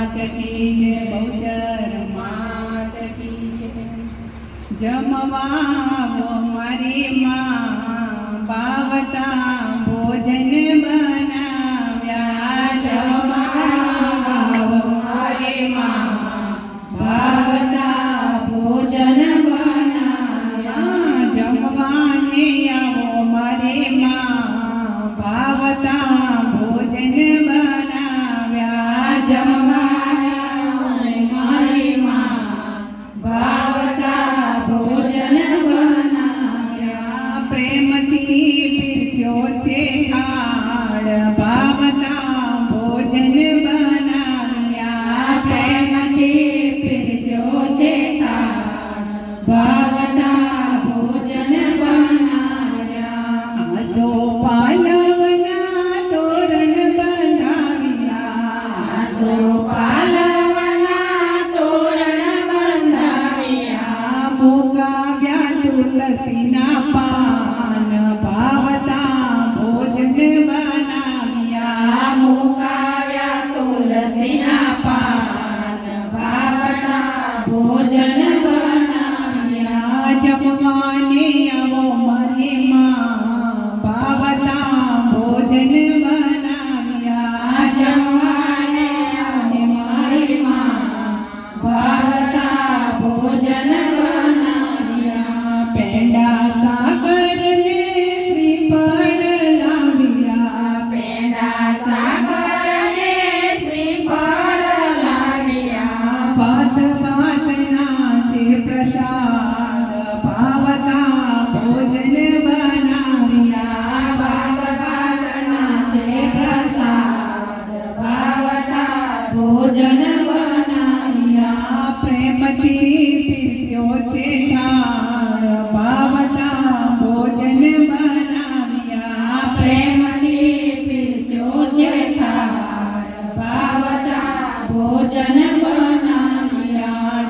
માત કી જય બહુચર માત કી જય. જમવા ભાવના ભોજન બનાવ્યા પ્રેમથી પીરસ્યો છે ભાવના ભોજન બનાવ્યા સોપાલા